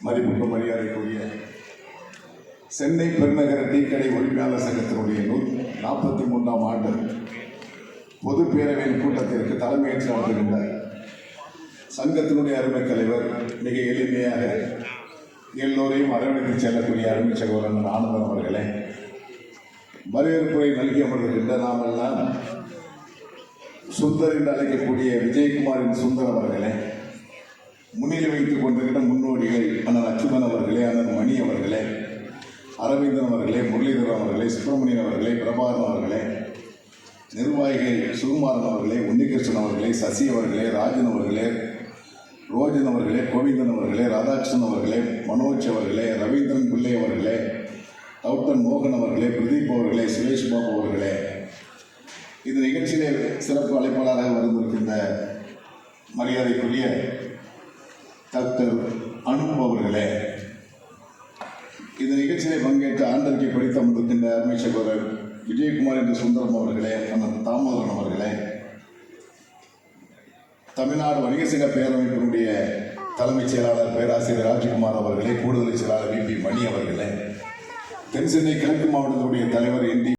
மதிப்புக்கு மரியாதைக்குரிய சென்னை பெருநகர டீக்கடை உரிமையாளர் சங்கத்தினுடைய நூல் நாற்பத்தி மூன்றாம் ஆண்டு பொது பேரவையின் கூட்டத்திற்கு தலைமையேற்று நடத்துகின்ற சங்கத்தினுடைய அருமை தலைவர் மிக எளிமையாக எல்லோரையும் அரவணைத்து செல்லக்கூடிய அருமை சகோதரன் ஆனந்தன் அவர்களே வரவேற்புரை நல்கி அமர்ந்திருக்கின்ற நாமெல்லாம் சுந்தர் என்று அழைக்கக்கூடிய விஜயகுமாரின் சுந்தர் அவர்களே முன்னிலை வைத்துக் கொண்டிருக்கிற முன்னோடிகள் அண்ணன் அச்சுதன் அவர்களே அண்ணன் மணி அவர்களே அரவிந்தன் அவர்களே முரளிதரன் அவர்களே சுப்பிரமணியன் அவர்களே பிரபாகரன் அவர்களே நிர்வாகிகள் சுகுமாரன் அவர்களே உன்னிகிருஷ்ணன் அவர்களே சசி அவர்களே ராஜன் அவர்களே ரோஜன் அவர்களே கோவிந்தன் அவர்களே ராதாகிருஷ்ணன் அவர்களே மனோஜ் அவர்களே ரவீந்திரன் பிள்ளை அவர்களே டவுட்டன் மோகன் அவர்களே பிரதீப் அவர்களே சுரேஷ் பாபு அவர்களே. இந்த நிகழ்ச்சியிலே சிறப்பு அழைப்பாளராக வந்திருக்கின்ற மரியாதைக்குரிய டாக்டர் அனுப் அவர்களே. இந்த நிகழ்ச்சியிலே பங்கேற்று ஆண்டறிக்கை படித்து அமர்ந்திருக்கின்ற அமைச்சர் விஜயகுமார் என்ற சுந்தரம் அவர்களே அண்ணன் தாமோதரன் அவர்களே. தமிழ்நாடு வணிக சங்க பேரமைப்பினுடைய தலைமைச் செயலாளர் பேராசிரியர் ராஜ்குமார் அவர்களே கூடுதல் செயலாளர் வி பி மணி அவர்களே. தென் சென்னை கிழக்கு மாவட்டத்தினுடைய தலைவர் என் டி